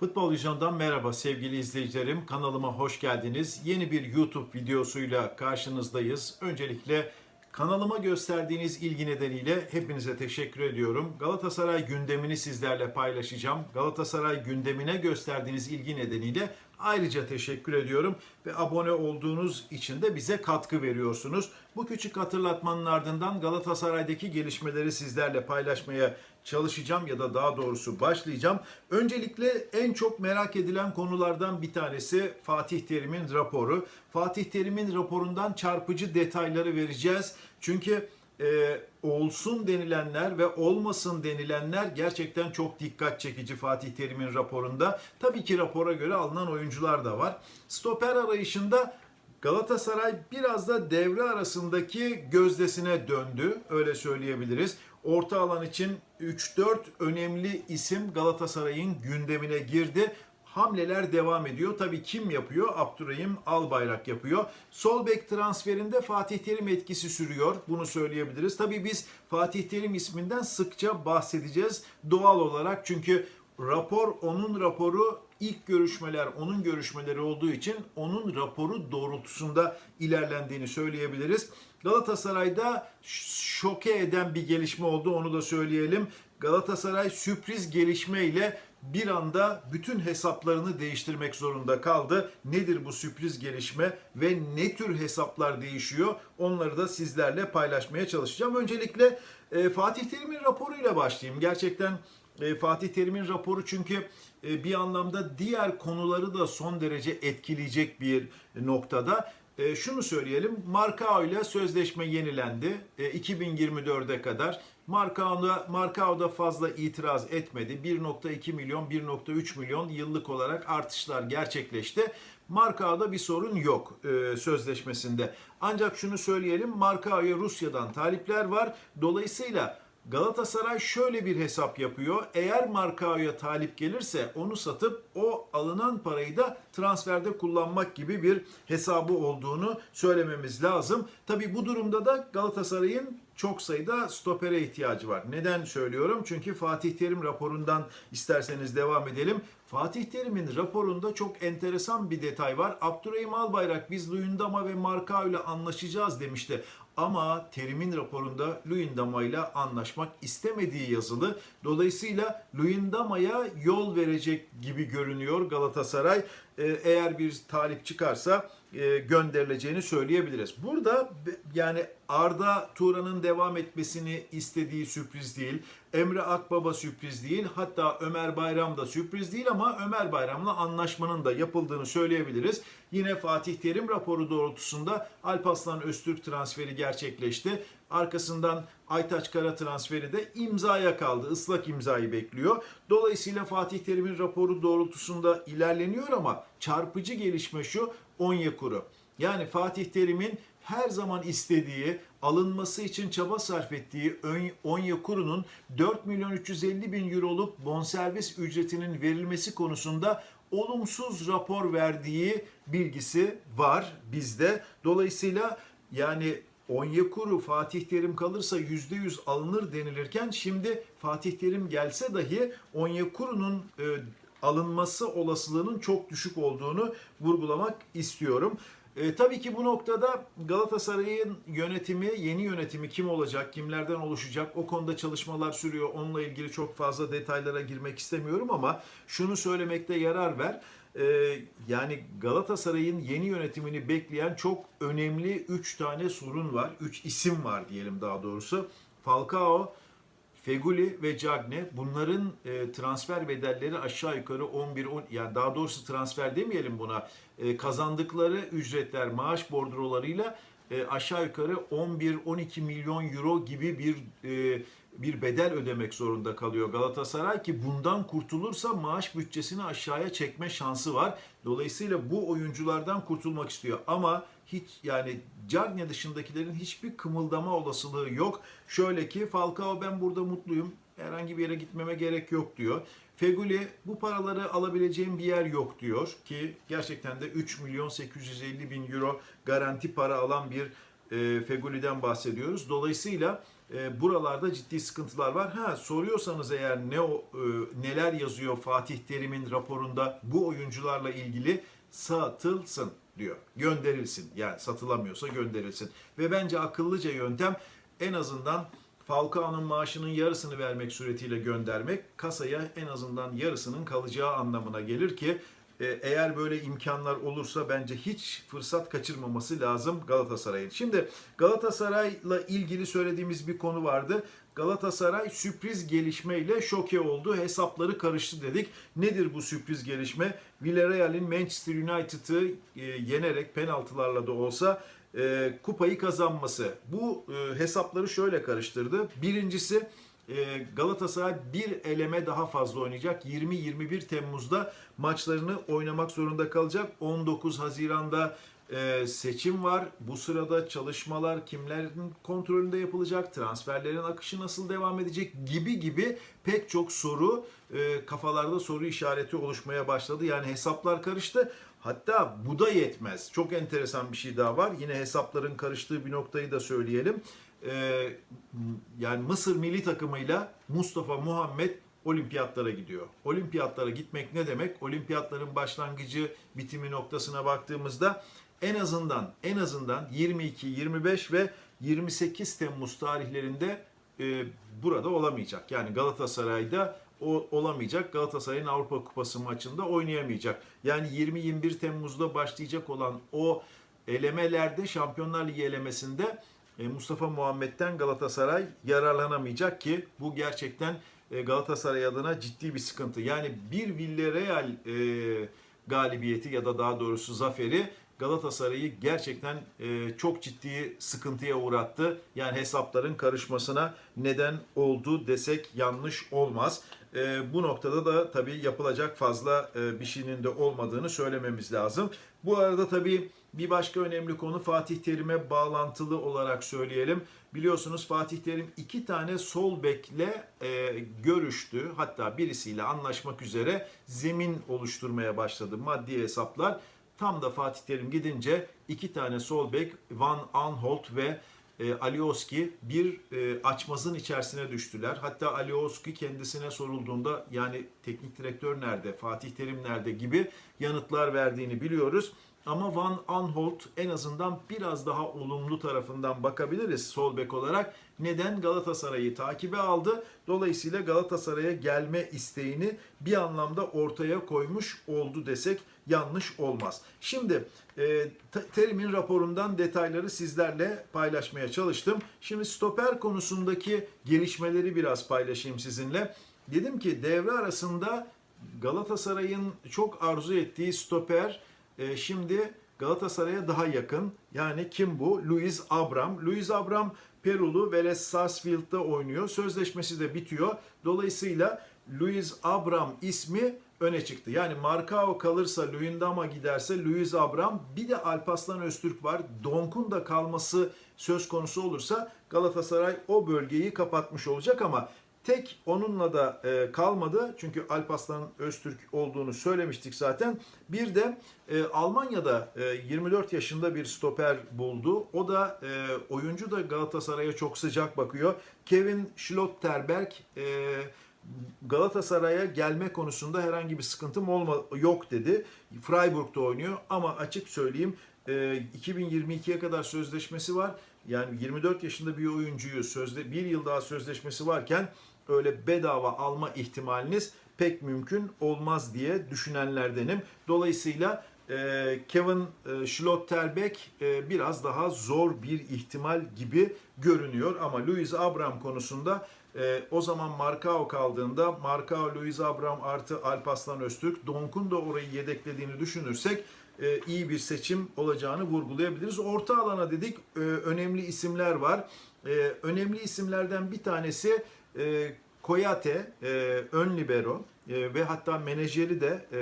Futbol Vizyon'dan merhaba sevgili izleyicilerim. Kanalıma hoş geldiniz. Yeni bir YouTube videosuyla karşınızdayız. Öncelikle kanalıma gösterdiğiniz ilgi nedeniyle hepinize teşekkür ediyorum. Galatasaray gündemini sizlerle paylaşacağım. Galatasaray gündemine gösterdiğiniz ilgi nedeniyle ayrıca teşekkür ediyorum ve abone olduğunuz için de bize katkı veriyorsunuz. Bu küçük hatırlatmanın ardından Galatasaray'daki gelişmeleri sizlerle paylaşmaya çalışacağım ya da daha doğrusu başlayacağım. Öncelikle en çok merak edilen konulardan bir tanesi Fatih Terim'in raporu. Fatih Terim'in raporundan çarpıcı detayları vereceğiz. Çünkü e, olsun denilenler ve olmasın denilenler gerçekten çok dikkat çekici Fatih Terim'in raporunda. Tabii ki rapora göre alınan oyuncular da var. Stoper arayışında Galatasaray biraz da devre arasındaki gözdesine döndü. Öyle söyleyebiliriz. Orta alan için 3-4 önemli isim Galatasaray'ın gündemine girdi. Hamleler devam ediyor. Tabii kim yapıyor? Abdurrahim Albayrak yapıyor. Sol bek transferinde Fatih Terim etkisi sürüyor. Bunu söyleyebiliriz. Tabii biz Fatih Terim isminden sıkça bahsedeceğiz. Doğal olarak çünkü rapor onun raporu ilk görüşmeler onun görüşmeleri olduğu için onun raporu doğrultusunda ilerlendiğini söyleyebiliriz. Galatasaray'da şoke eden bir gelişme oldu onu da söyleyelim. Galatasaray sürpriz gelişme ile bir anda bütün hesaplarını değiştirmek zorunda kaldı. Nedir bu sürpriz gelişme ve ne tür hesaplar değişiyor? Onları da sizlerle paylaşmaya çalışacağım. Öncelikle e, Fatih Terim'in raporuyla başlayayım. Gerçekten e, Fatih Terim'in raporu çünkü e, bir anlamda diğer konuları da son derece etkileyecek bir noktada. E, şunu söyleyelim, Marcao ile sözleşme yenilendi e, 2024'e kadar. Marcao'da, Marcao'da fazla itiraz etmedi. 1.2 milyon, 1.3 milyon yıllık olarak artışlar gerçekleşti. Marcao'da bir sorun yok e, sözleşmesinde. Ancak şunu söyleyelim, Marcao'ya Rusya'dan talipler var. Dolayısıyla Galatasaray şöyle bir hesap yapıyor. Eğer Marcao'ya talip gelirse onu satıp o alınan parayı da transferde kullanmak gibi bir hesabı olduğunu söylememiz lazım. Tabi bu durumda da Galatasaray'ın çok sayıda stopere ihtiyacı var. Neden söylüyorum? Çünkü Fatih Terim raporundan isterseniz devam edelim. Fatih Terim'in raporunda çok enteresan bir detay var. Abdurrahim Albayrak biz Luyendama ve Marcao ile anlaşacağız demişti. Ama Terim'in raporunda Luyendama ile anlaşmak istemediği yazılı. Dolayısıyla Luyendama'ya yol verecek gibi görünüyor Galatasaray. Ee, Eğer bir talip çıkarsa gönderileceğini söyleyebiliriz. Burada yani Arda Turan'ın devam etmesini istediği sürpriz değil. Emre Akbaba sürpriz değil. Hatta Ömer Bayram da sürpriz değil ama Ömer Bayram'la anlaşmanın da yapıldığını söyleyebiliriz. Yine Fatih Terim raporu doğrultusunda Alpaslan Öztürk transferi gerçekleşti. Arkasından Aytaç Kara transferi de imzaya kaldı. Islak imzayı bekliyor. Dolayısıyla Fatih Terim'in raporu doğrultusunda ilerleniyor ama çarpıcı gelişme şu Onyekuru. Yani Fatih Terim'in her zaman istediği, alınması için çaba sarf ettiği Onyekuru'nun 4 milyon 350 bin euroluk bonservis ücretinin verilmesi konusunda olumsuz rapor verdiği bilgisi var bizde. Dolayısıyla yani Onyekuru Fatih Terim kalırsa %100 alınır denilirken şimdi Fatih Terim gelse dahi Onyekuru'nun e, alınması olasılığının çok düşük olduğunu vurgulamak istiyorum. E, tabii ki bu noktada Galatasaray'ın yönetimi, yeni yönetimi kim olacak, kimlerden oluşacak o konuda çalışmalar sürüyor. Onunla ilgili çok fazla detaylara girmek istemiyorum ama şunu söylemekte yarar ver. E, yani Galatasaray'ın yeni yönetimini bekleyen çok önemli 3 tane sorun var. 3 isim var diyelim daha doğrusu. Falcao, Feguli ve Cagne bunların e, transfer bedelleri aşağı yukarı 11 10 yani daha doğrusu transfer demeyelim buna. E, kazandıkları ücretler maaş bordrolarıyla e, aşağı yukarı 11-12 milyon euro gibi bir e, bir bedel ödemek zorunda kalıyor Galatasaray ki bundan kurtulursa maaş bütçesini aşağıya çekme şansı var. Dolayısıyla bu oyunculardan kurtulmak istiyor ama hiç yani Cagne dışındakilerin hiçbir kımıldama olasılığı yok. Şöyle ki Falcao ben burada mutluyum. Herhangi bir yere gitmeme gerek yok diyor. Feguli bu paraları alabileceğim bir yer yok diyor ki gerçekten de 3 milyon 850 bin euro garanti para alan bir e, Feguli'den bahsediyoruz. Dolayısıyla e, buralarda ciddi sıkıntılar var. Ha soruyorsanız eğer ne o e, neler yazıyor Fatih Terim'in raporunda bu oyuncularla ilgili satılsın diyor. Gönderilsin. Yani satılamıyorsa gönderilsin. Ve bence akıllıca yöntem en azından Falcao'nun maaşının yarısını vermek suretiyle göndermek kasaya en azından yarısının kalacağı anlamına gelir ki eğer böyle imkanlar olursa bence hiç fırsat kaçırmaması lazım Galatasaray'ın. Şimdi Galatasaray'la ilgili söylediğimiz bir konu vardı. Galatasaray sürpriz gelişmeyle şoke oldu. Hesapları karıştı dedik. Nedir bu sürpriz gelişme? Villarreal'in Manchester United'ı e, yenerek penaltılarla da olsa e, kupayı kazanması. Bu e, hesapları şöyle karıştırdı. Birincisi e, Galatasaray bir eleme daha fazla oynayacak. 20-21 Temmuz'da maçlarını oynamak zorunda kalacak. 19 Haziran'da e, seçim var. Bu sırada çalışmalar kimlerin kontrolünde yapılacak, transferlerin akışı nasıl devam edecek gibi gibi pek çok soru e, kafalarda soru işareti oluşmaya başladı. Yani hesaplar karıştı. Hatta bu da yetmez. Çok enteresan bir şey daha var. Yine hesapların karıştığı bir noktayı da söyleyelim. Ee, yani Mısır milli takımıyla Mustafa Muhammed olimpiyatlara gidiyor. Olimpiyatlara gitmek ne demek? Olimpiyatların başlangıcı bitimi noktasına baktığımızda en azından en azından 22, 25 ve 28 Temmuz tarihlerinde e, burada olamayacak. Yani Galatasaray'da o olamayacak. Galatasaray'ın Avrupa Kupası maçında oynayamayacak. Yani 20-21 Temmuz'da başlayacak olan o elemelerde Şampiyonlar Ligi elemesinde e, Mustafa Muhammed'den Galatasaray yararlanamayacak ki bu gerçekten e, Galatasaray adına ciddi bir sıkıntı. Yani bir Villarreal e, galibiyeti ya da daha doğrusu zaferi Galatasaray'ı gerçekten e, çok ciddi sıkıntıya uğrattı. Yani hesapların karışmasına neden oldu desek yanlış olmaz. E, bu noktada da tabii yapılacak fazla e, bir şeyin de olmadığını söylememiz lazım. Bu arada tabii bir başka önemli konu Fatih Terim'e bağlantılı olarak söyleyelim. Biliyorsunuz Fatih Terim iki tane sol bekle e, görüştü. Hatta birisiyle anlaşmak üzere zemin oluşturmaya başladı maddi hesaplar. Tam da Fatih Terim gidince iki tane sol bek Van Aanholt ve e, Alioski bir e, açmazın içerisine düştüler. Hatta Alioski kendisine sorulduğunda yani teknik direktör nerede, Fatih Terim nerede gibi yanıtlar verdiğini biliyoruz. Ama Van Aanholt en azından biraz daha olumlu tarafından bakabiliriz sol bek olarak. Neden Galatasaray'ı takibe aldı? Dolayısıyla Galatasaray'a gelme isteğini bir anlamda ortaya koymuş oldu desek yanlış olmaz. Şimdi e, Terim'in raporundan detayları sizlerle paylaşmaya çalıştım. Şimdi stoper konusundaki gelişmeleri biraz paylaşayım sizinle. Dedim ki devre arasında Galatasaray'ın çok arzu ettiği stoper e, şimdi Galatasaray'a daha yakın. Yani kim bu? Luis Abram. Luis Abram Perulu Vélez Sarsfield'da oynuyor. Sözleşmesi de bitiyor. Dolayısıyla Luis Abram ismi öne çıktı. Yani Marcao kalırsa, Luyendama giderse Luis Abram bir de Alpaslan Öztürk var. Donk'un da kalması söz konusu olursa Galatasaray o bölgeyi kapatmış olacak ama tek onunla da e, kalmadı. Çünkü Alpaslan Öztürk olduğunu söylemiştik zaten. Bir de e, Almanya'da e, 24 yaşında bir stoper buldu. O da e, oyuncu da Galatasaray'a çok sıcak bakıyor. Kevin Schlotterberg e, Galatasaray'a gelme konusunda herhangi bir sıkıntım olma, yok dedi. Freiburg'da oynuyor ama açık söyleyeyim 2022'ye kadar sözleşmesi var. Yani 24 yaşında bir oyuncuyu sözde bir yıl daha sözleşmesi varken öyle bedava alma ihtimaliniz pek mümkün olmaz diye düşünenlerdenim. Dolayısıyla Kevin Schlotterbeck biraz daha zor bir ihtimal gibi görünüyor ama Luis Abram konusunda e, o zaman Marcao kaldığında Marcao, Luis Abram artı Alpaslan Öztürk, Donk'un da orayı yedeklediğini düşünürsek e, iyi bir seçim olacağını vurgulayabiliriz. Orta alana dedik e, önemli isimler var. E, önemli isimlerden bir tanesi e, Koyate, e, ön libero e, ve hatta menajeri de e,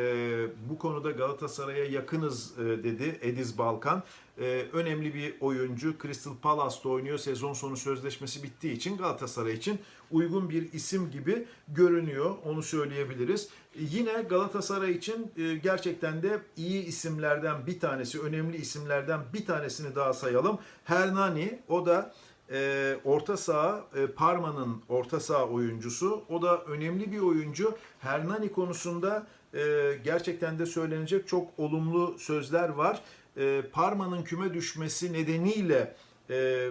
bu konuda Galatasaray'a yakınız e, dedi Ediz Balkan. E, önemli bir oyuncu. Crystal Palace'da oynuyor. Sezon sonu sözleşmesi bittiği için Galatasaray için uygun bir isim gibi görünüyor. Onu söyleyebiliriz. E, yine Galatasaray için e, gerçekten de iyi isimlerden bir tanesi, önemli isimlerden bir tanesini daha sayalım. Hernani, o da e, orta saha e, Parma'nın orta saha oyuncusu. O da önemli bir oyuncu. Hernani konusunda e, gerçekten de söylenecek çok olumlu sözler var. E, Parma'nın küme düşmesi nedeniyle e,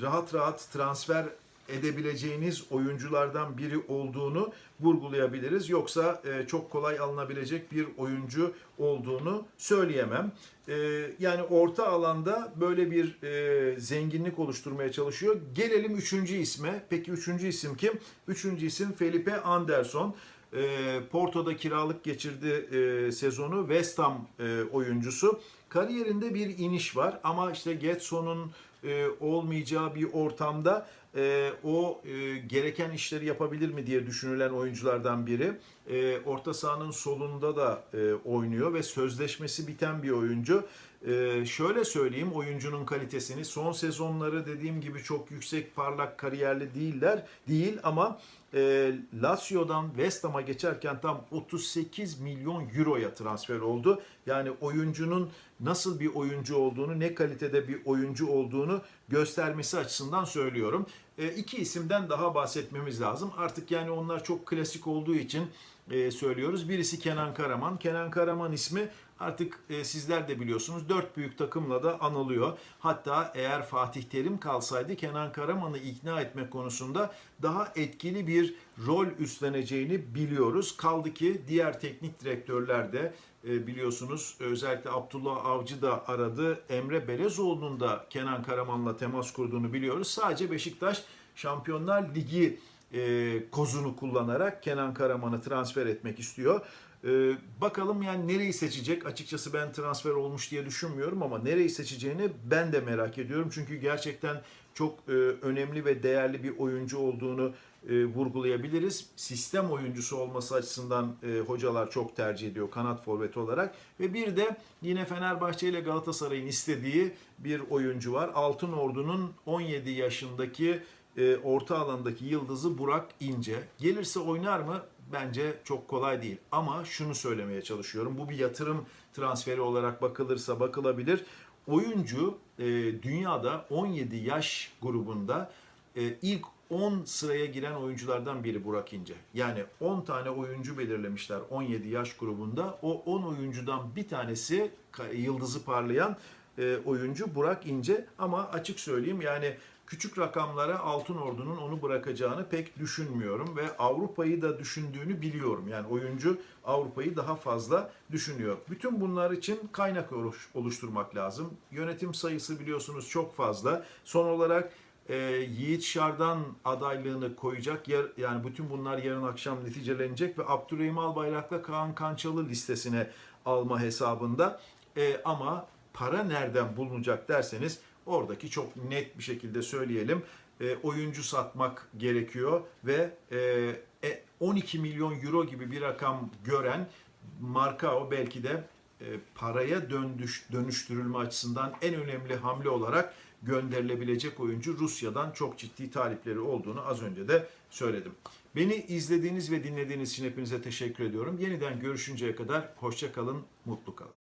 rahat rahat transfer edebileceğiniz oyunculardan biri olduğunu vurgulayabiliriz. Yoksa e, çok kolay alınabilecek bir oyuncu olduğunu söyleyemem. E, yani orta alanda böyle bir e, zenginlik oluşturmaya çalışıyor. Gelelim üçüncü isme. Peki üçüncü isim kim? Üçüncü isim Felipe Anderson. E, Porto'da kiralık geçirdi e, sezonu West Ham e, oyuncusu. Kariyerinde bir iniş var ama işte Getson'un e, olmayacağı bir ortamda e, o e, gereken işleri yapabilir mi diye düşünülen oyunculardan biri. E, orta sahanın solunda da e, oynuyor ve sözleşmesi biten bir oyuncu. E, şöyle söyleyeyim oyuncunun kalitesini son sezonları dediğim gibi çok yüksek parlak kariyerli değiller değil ama e, Lazio'dan West Ham'a geçerken tam 38 milyon euroya transfer oldu. Yani oyuncunun nasıl bir oyuncu olduğunu, ne kalitede bir oyuncu olduğunu göstermesi açısından söylüyorum. E, iki isimden daha bahsetmemiz lazım. Artık yani onlar çok klasik olduğu için e, söylüyoruz. Birisi Kenan Karaman. Kenan Karaman ismi artık e, sizler de biliyorsunuz dört büyük takımla da anılıyor. Hatta eğer Fatih Terim kalsaydı Kenan Karaman'ı ikna etme konusunda daha etkili bir rol üstleneceğini biliyoruz. Kaldı ki diğer teknik direktörler de e, biliyorsunuz özellikle Abdullah Avcı da aradı. Emre Belezoğlu'nun da Kenan Karaman'la temas kurduğunu biliyoruz. Sadece Beşiktaş Şampiyonlar Ligi e, kozunu kullanarak Kenan Karaman'ı transfer etmek istiyor. E, bakalım yani nereyi seçecek? Açıkçası ben transfer olmuş diye düşünmüyorum ama nereyi seçeceğini ben de merak ediyorum. Çünkü gerçekten çok e, önemli ve değerli bir oyuncu olduğunu e, vurgulayabiliriz. Sistem oyuncusu olması açısından e, hocalar çok tercih ediyor kanat forvet olarak. Ve bir de yine Fenerbahçe ile Galatasaray'ın istediği bir oyuncu var. Altın Ordu'nun 17 yaşındaki orta alandaki yıldızı Burak İnce. Gelirse oynar mı? Bence çok kolay değil. Ama şunu söylemeye çalışıyorum. Bu bir yatırım transferi olarak bakılırsa bakılabilir. Oyuncu e, dünyada 17 yaş grubunda e, ilk 10 sıraya giren oyunculardan biri Burak İnce. Yani 10 tane oyuncu belirlemişler 17 yaş grubunda. O 10 oyuncudan bir tanesi yıldızı parlayan e, oyuncu Burak İnce. Ama açık söyleyeyim yani küçük rakamlara Altın Ordu'nun onu bırakacağını pek düşünmüyorum ve Avrupa'yı da düşündüğünü biliyorum. Yani oyuncu Avrupa'yı daha fazla düşünüyor. Bütün bunlar için kaynak oluş- oluşturmak lazım. Yönetim sayısı biliyorsunuz çok fazla. Son olarak e, Yiğit Şardan adaylığını koyacak. Yar, yani bütün bunlar yarın akşam neticelenecek ve Abdurrahim Albayrak'la Kaan Kançalı listesine alma hesabında. E, ama para nereden bulunacak derseniz oradaki çok net bir şekilde söyleyelim. E, oyuncu satmak gerekiyor ve e, e, 12 milyon euro gibi bir rakam gören Markao belki de e, paraya döndüş, dönüştürülme açısından en önemli hamle olarak gönderilebilecek oyuncu Rusya'dan çok ciddi talipleri olduğunu az önce de söyledim. Beni izlediğiniz ve dinlediğiniz için hepinize teşekkür ediyorum. Yeniden görüşünceye kadar hoşça kalın, mutlu kalın.